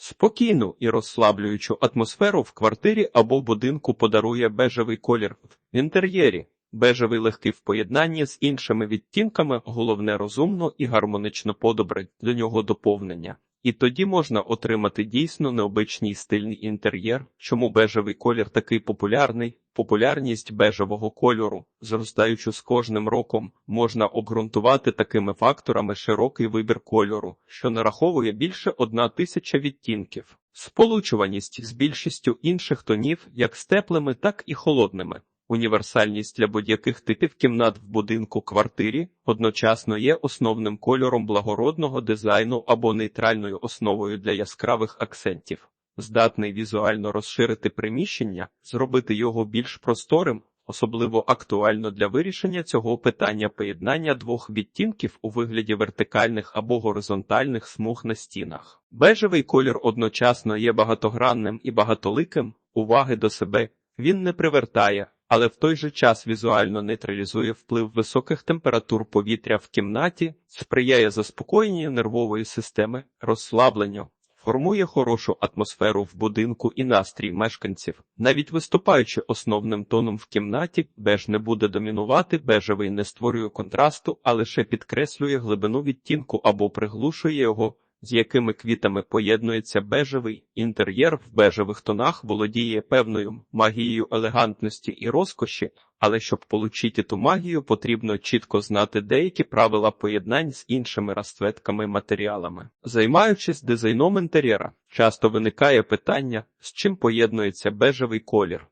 Спокійну і розслаблюючу атмосферу в квартирі або будинку подарує бежевий колір в інтер'єрі. Бежевий легкий в поєднанні з іншими відтінками, головне розумно і гармонично подобрить до нього доповнення. І тоді можна отримати дійсно необичний стильний інтер'єр. Чому бежевий колір такий популярний? Популярність бежевого кольору, зростаючи з кожним роком, можна обґрунтувати такими факторами широкий вибір кольору, що нараховує більше одна тисяча відтінків, сполучуваність з більшістю інших тонів, як з теплими, так і холодними. Універсальність для будь-яких типів кімнат в будинку квартирі одночасно є основним кольором благородного дизайну або нейтральною основою для яскравих акцентів, здатний візуально розширити приміщення, зробити його більш просторим, особливо актуально для вирішення цього питання поєднання двох відтінків у вигляді вертикальних або горизонтальних смуг на стінах. Бежевий колір одночасно є багатогранним і багатоликим, уваги до себе він не привертає але в той же час візуально нейтралізує вплив високих температур повітря в кімнаті, сприяє заспокоєнню нервової системи, розслабленню, формує хорошу атмосферу в будинку і настрій мешканців. Навіть виступаючи основним тоном в кімнаті, беж не буде домінувати, бежевий не створює контрасту, а лише підкреслює глибину відтінку або приглушує його з якими квітами поєднується бежевий інтер'єр в бежевих тонах володіє певною магією елегантності і розкоші, але щоб получити ту магію, потрібно чітко знати деякі правила поєднань з іншими розцветками матеріалами. Займаючись дизайном інтер'єра, часто виникає питання, з чим поєднується бежевий колір.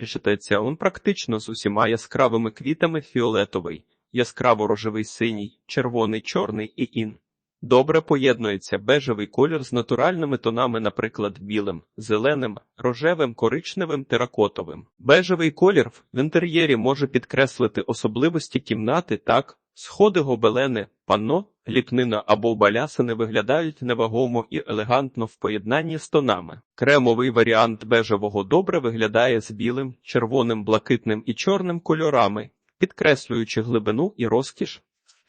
Вважається він практично з усіма яскравими квітами фіолетовий, яскраво рожевий синій, червоний, чорний і ін. Добре поєднується бежевий колір з натуральними тонами, наприклад, білим, зеленим, рожевим, коричневим, теракотовим. Бежевий колір в інтер'єрі може підкреслити особливості кімнати так, сходи гобелени, панно, ліпнина або балясини виглядають невагомо і елегантно в поєднанні з тонами. Кремовий варіант бежевого добре виглядає з білим, червоним, блакитним і чорним кольорами, підкреслюючи глибину і розкіш.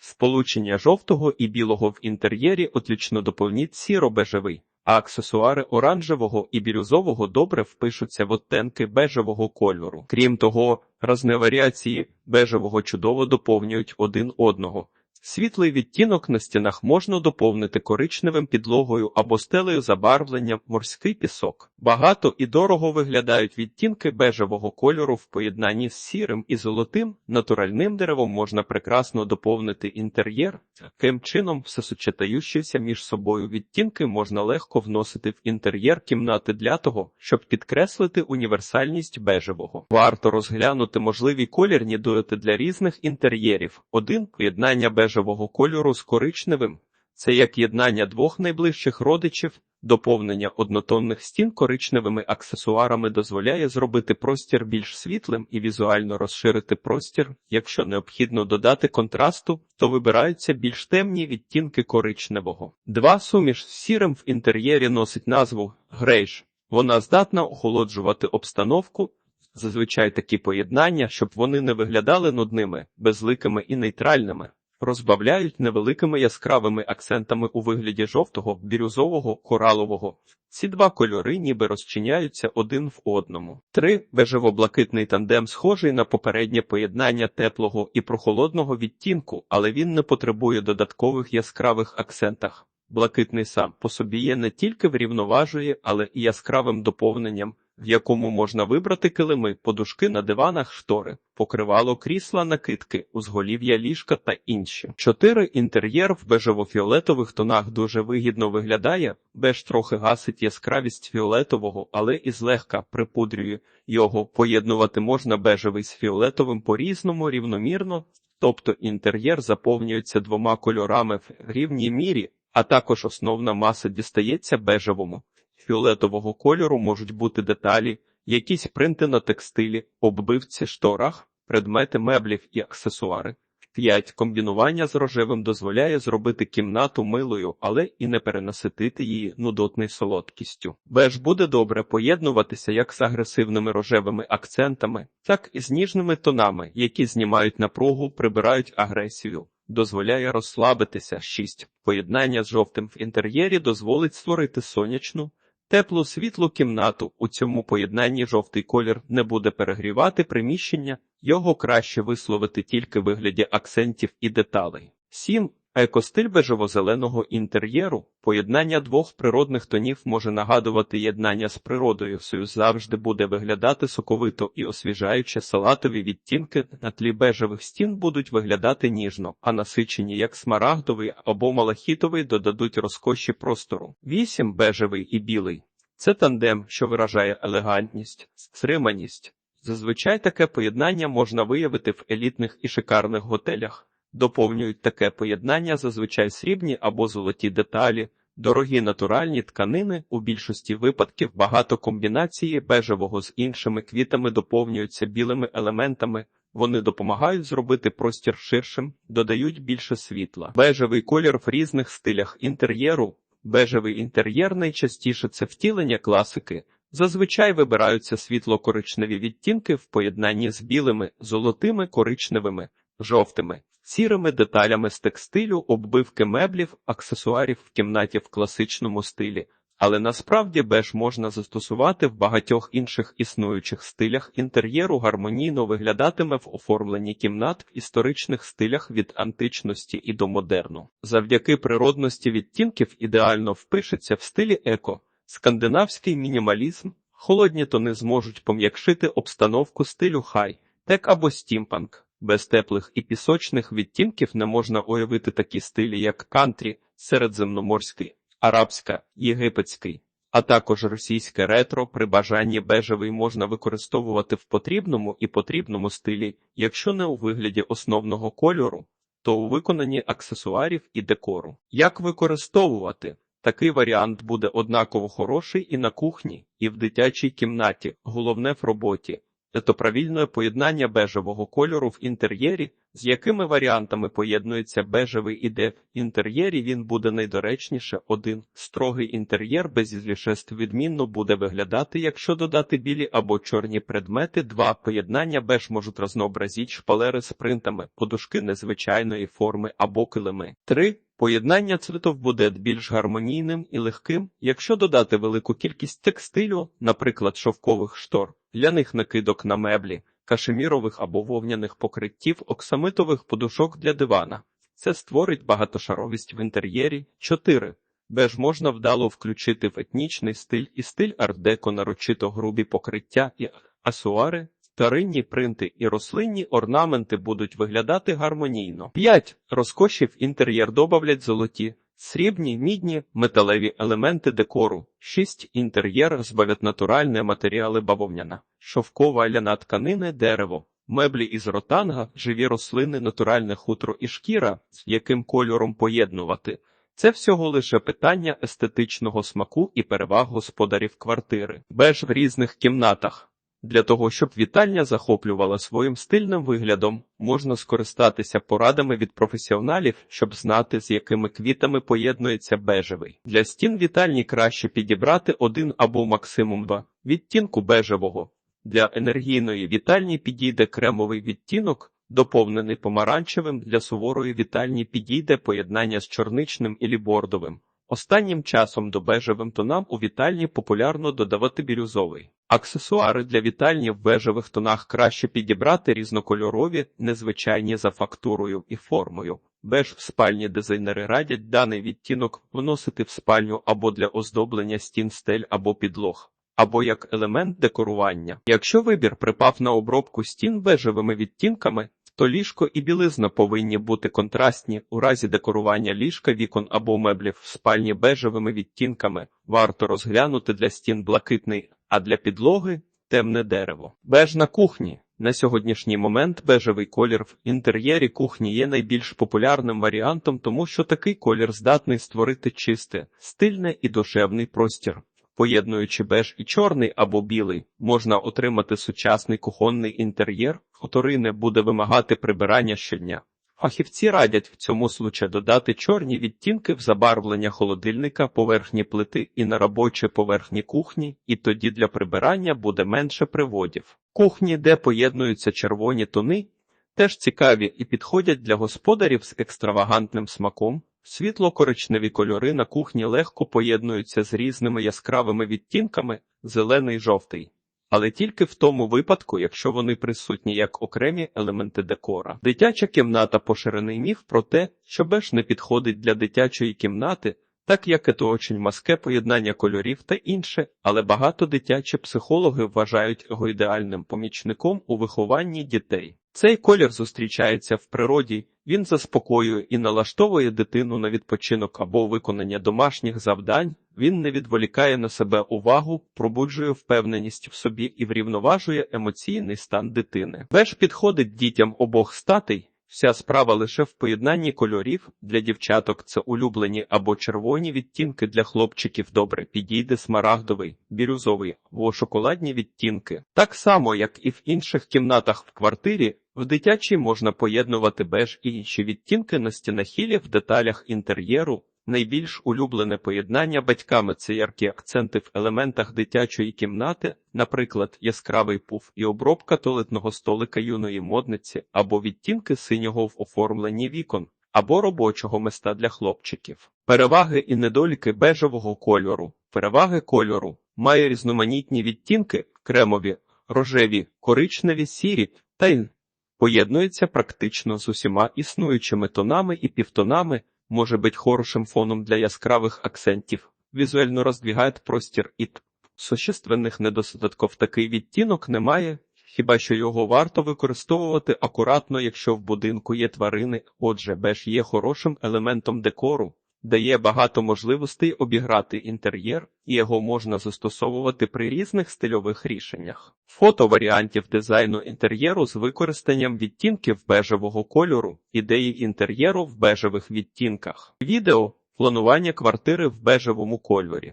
Сполучення жовтого і білого в інтер'єрі отлічно доповніть сіро-бежевий, а аксесуари оранжевого і бірюзового добре впишуться в оттенки бежевого кольору. Крім того, різні варіації бежевого чудово доповнюють один одного. Світлий відтінок на стінах можна доповнити коричневим підлогою або стелею забарвлення морський пісок. Багато і дорого виглядають відтінки бежевого кольору в поєднанні з сірим і золотим, натуральним деревом можна прекрасно доповнити інтер'єр. Таким чином, все сучетаючися між собою відтінки можна легко вносити в інтер'єр кімнати для того, щоб підкреслити універсальність бежевого. Варто розглянути можливі колірні дуети для різних інтер'єрів. Один поєднання бежевого бежевого кольору з коричневим це як єднання двох найближчих родичів, доповнення однотонних стін коричневими аксесуарами дозволяє зробити простір більш світлим і візуально розширити простір. Якщо необхідно додати контрасту, то вибираються більш темні відтінки коричневого. Два суміш з сірим в інтер'єрі носить назву грейж. Вона здатна охолоджувати обстановку. Зазвичай такі поєднання, щоб вони не виглядали нудними, безликими і нейтральними розбавляють невеликими яскравими акцентами у вигляді жовтого, бірюзового, коралового. Ці два кольори ніби розчиняються один в одному. Три бежево-блакитний тандем схожий на попереднє поєднання теплого і прохолодного відтінку, але він не потребує додаткових яскравих акцентах. Блакитний сам по собі є не тільки врівноважує, але і яскравим доповненням в якому можна вибрати килими, подушки на диванах, штори, покривало крісла, накидки, узголів'я ліжка та інші. Чотири інтер'єр в бежево-фіолетових тонах дуже вигідно виглядає, беж трохи гасить яскравість фіолетового, але і злегка припудрює його. Поєднувати можна бежевий з фіолетовим по різному рівномірно, тобто інтер'єр заповнюється двома кольорами в рівній мірі. А також основна маса дістається бежевому фіолетового кольору можуть бути деталі, якісь принти на текстилі, оббивці шторах, предмети меблів і аксесуари. 5. Комбінування з рожевим дозволяє зробити кімнату милою, але і не перенаситити її нудотною солодкістю. Беж буде добре поєднуватися як з агресивними рожевими акцентами, так і з ніжними тонами, які знімають напругу, прибирають агресію. дозволяє розслабитися. 6. Поєднання з жовтим в інтер'єрі дозволить створити сонячну, теплу світлу кімнату. У цьому поєднанні жовтий колір не буде перегрівати приміщення, його краще висловити тільки в вигляді акцентів і деталей. 7. Екостиль бежево-зеленого інтер'єру. Поєднання двох природних тонів може нагадувати єднання з природою. Союз завжди буде виглядати соковито і освіжаюче салатові відтінки на тлі бежевих стін будуть виглядати ніжно, а насичені як смарагдовий або малахітовий додадуть розкоші простору. 8. Бежевий і білий. Це тандем, що виражає елегантність, стриманість. Зазвичай таке поєднання можна виявити в елітних і шикарних готелях. Доповнюють таке поєднання зазвичай срібні або золоті деталі, дорогі натуральні тканини. У більшості випадків багато комбінації бежевого з іншими квітами доповнюються білими елементами. Вони допомагають зробити простір ширшим, додають більше світла. Бежевий колір в різних стилях інтер'єру. Бежевий інтер'єр найчастіше це втілення класики. Зазвичай вибираються світло-коричневі відтінки в поєднанні з білими, золотими, коричневими, жовтими, сірими деталями з текстилю, оббивки меблів, аксесуарів в кімнаті в класичному стилі. Але насправді беж можна застосувати в багатьох інших існуючих стилях інтер'єру гармонійно виглядатиме в оформленні кімнат в історичних стилях від античності і до модерну. Завдяки природності відтінків ідеально впишеться в стилі еко, скандинавський мінімалізм, холодні тони зможуть пом'якшити обстановку стилю хай, тек або стімпанк. Без теплих і пісочних відтінків не можна уявити такі стилі, як кантрі, середземноморський, арабська, єгипетський, а також російське ретро. При бажанні бежевий можна використовувати в потрібному і потрібному стилі, якщо не у вигляді основного кольору, то у виконанні аксесуарів і декору. Як використовувати? Такий варіант буде однаково хороший і на кухні, і в дитячій кімнаті, головне в роботі. Це правильне поєднання бежевого кольору в інтер'єрі, з якими варіантами поєднується бежевий і де в інтер'єрі він буде найдоречніше. Один строгий інтер'єр без ізлішеств відмінно буде виглядати, якщо додати білі або чорні предмети. Два поєднання беж можуть разнообразіть шпалери з принтами, подушки незвичайної форми або килими. Три Поєднання цвітов буде більш гармонійним і легким, якщо додати велику кількість текстилю, наприклад, шовкових штор, ляних накидок на меблі, кашемірових або вовняних покриттів, оксамитових подушок для дивана. Це створить багатошаровість в інтер'єрі. 4. Беж можна вдало включити в етнічний стиль і стиль арт-деко нарочито грубі покриття і асуари, Старинні принти і рослинні орнаменти будуть виглядати гармонійно. 5. Розкоші в інтер'єр добавлять золоті, срібні, мідні, металеві елементи декору. 6. Інтер'єр збавлять натуральні матеріали бавовняна, шовкова ляна тканини, дерево, меблі із ротанга, живі рослини, натуральне хутро і шкіра, з яким кольором поєднувати. Це всього лише питання естетичного смаку і переваг господарів квартири. Беж в різних кімнатах. Для того, щоб вітальня захоплювала своїм стильним виглядом, можна скористатися порадами від професіоналів, щоб знати, з якими квітами поєднується бежевий. Для стін вітальні краще підібрати один або максимум два відтінку бежевого. Для енергійної вітальні підійде кремовий відтінок, доповнений помаранчевим, для суворої вітальні підійде поєднання з чорничним і бордовим. Останнім часом до бежевим тонам у вітальні популярно додавати бірюзовий. Аксесуари для вітальні в бежевих тонах краще підібрати різнокольорові, незвичайні за фактурою і формою. Беж в спальні дизайнери радять даний відтінок вносити в спальню або для оздоблення стін стель або підлог, або як елемент декорування. Якщо вибір припав на обробку стін бежевими відтінками, то ліжко і білизна повинні бути контрастні у разі декорування ліжка, вікон або меблів в спальні бежевими відтінками. Варто розглянути для стін блакитний, а для підлоги темне дерево. Беж на кухні. На сьогоднішній момент бежевий колір в інтер'єрі кухні є найбільш популярним варіантом, тому що такий колір здатний створити чисте, стильне і душевний простір. Поєднуючи беж і чорний або білий, можна отримати сучасний кухонний інтер'єр, котрий не буде вимагати прибирання щодня. Фахівці радять в цьому случаї додати чорні відтінки в забарвлення холодильника, поверхні плити і на робочій поверхні кухні, і тоді для прибирання буде менше приводів. Кухні, де поєднуються червоні тони, теж цікаві і підходять для господарів з екстравагантним смаком. Світло-коричневі кольори на кухні легко поєднуються з різними яскравими відтінками зелений жовтий. Але тільки в тому випадку, якщо вони присутні як окремі елементи декора. Дитяча кімната поширений міф про те, що беж не підходить для дитячої кімнати, так як це очень маске поєднання кольорів та інше, але багато дитячі психологи вважають його ідеальним помічником у вихованні дітей. Цей колір зустрічається в природі, він заспокоює і налаштовує дитину на відпочинок або виконання домашніх завдань, він не відволікає на себе увагу, пробуджує впевненість в собі і врівноважує емоційний стан дитини. Веж підходить дітям обох статей. Вся справа лише в поєднанні кольорів для дівчаток це улюблені або червоні відтінки для хлопчиків добре підійде смарагдовий, бірюзовий або шоколадні відтінки. Так само, як і в інших кімнатах в квартирі, в дитячій можна поєднувати беж і інші відтінки на стінахілі в деталях інтер'єру. Найбільш улюблене поєднання батьками це яркі акценти в елементах дитячої кімнати, наприклад, яскравий пуф і обробка туалетного столика юної модниці, або відтінки синього в оформленні вікон, або робочого места для хлопчиків. Переваги і недоліки бежевого кольору. Переваги кольору має різноманітні відтінки, кремові, рожеві, коричневі, сірі та й поєднується практично з усіма існуючими тонами і півтонами може бути хорошим фоном для яскравих акцентів, візуально роздвігає простір і. Существенних недостатків такий відтінок немає, хіба що його варто використовувати акуратно, якщо в будинку є тварини, отже, беж є хорошим елементом декору, дає багато можливостей обіграти інтер'єр, і його можна застосовувати при різних стильових рішеннях. Фото варіантів дизайну інтер'єру з використанням відтінків бежевого кольору, ідеї інтер'єру в бежевих відтінках. Відео планування квартири в бежевому кольорі.